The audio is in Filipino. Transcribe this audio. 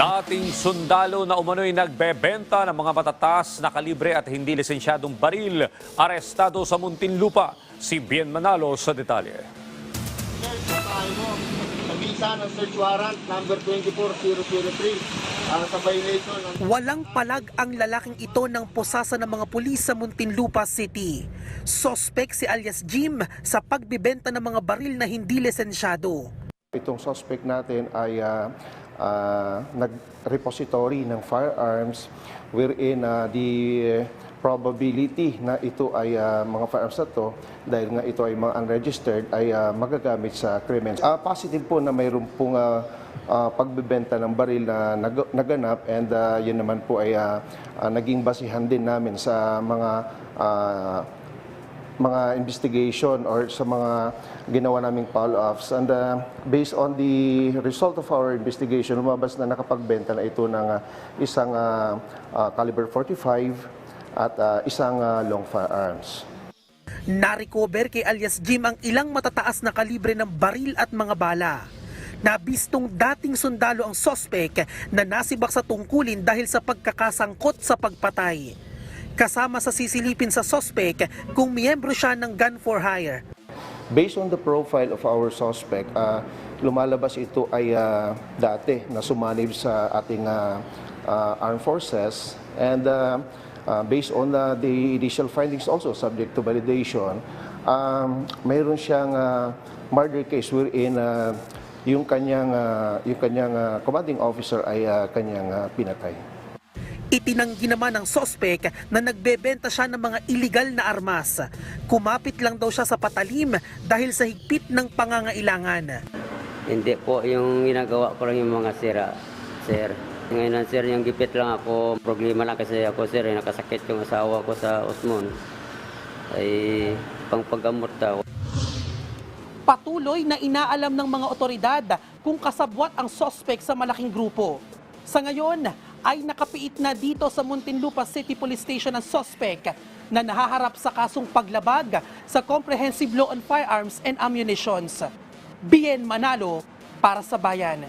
Dating sundalo na umano'y nagbebenta ng mga matatas na kalibre at hindi lisensyadong baril, arestado sa Muntinlupa. Si Bien Manalo sa detalye. search sa tayo mo. Nabisa ng search warrant number 24003 ah, sa violation ng Walang palag ang lalaking ito ng posasa ng mga pulis sa Muntinlupa City. Sospek si alias Jim sa pagbibenta ng mga baril na hindi lisensyado. Itong suspect natin ay ah, ah, nag-repository ng firearms wherein ah, the probability na ito ay ah, mga firearms na to dahil nga ito ay mga unregistered ay ah, magagamit sa krimen. Ah, positive po na mayroon pong ah, ah, pagbebenta ng baril na nag- naganap and ah, yun naman po ay ah, ah, naging basihan din namin sa mga ah, mga investigation or sa mga ginawa naming follow-ups. And uh, based on the result of our investigation, lumabas na nakapagbenta na ito ng uh, isang uh, uh, caliber 45 at uh, isang uh, long firearms. Narecover kay alias Jim ang ilang matataas na kalibre ng baril at mga bala. Nabistong dating sundalo ang sospek na nasibak sa tungkulin dahil sa pagkakasangkot sa pagpatay. Kasama sa sisilipin sa sospek kung miyembro siya ng gun for hire. Based on the profile of our suspect, uh, lumalabas ito ay uh, dati na sumanib sa ating uh, uh, armed forces and uh, uh, based on uh, the initial findings also subject to validation, um, mayroon siyang uh, murder case wherein uh, yung kanyang uh, yung kanyang uh, commanding officer ay uh, kanyang uh, pinatay. Itinanggi naman ng sospek na nagbebenta siya ng mga iligal na armas. Kumapit lang daw siya sa patalim dahil sa higpit ng pangangailangan. Hindi po yung ginagawa ko lang yung mga sira, sir. Ngayon sir, yung gipit lang ako. Problema lang kasi ako sir, eh, nakasakit yung asawa ko sa Osmon. Ay pangpagamot daw. Patuloy na inaalam ng mga otoridad kung kasabwat ang sospek sa malaking grupo. Sa ngayon, ay nakapiit na dito sa Muntinlupa City Police Station ang sospek na nahaharap sa kasong paglabag sa Comprehensive Law on Firearms and Ammunitions. Bien Manalo para sa bayan.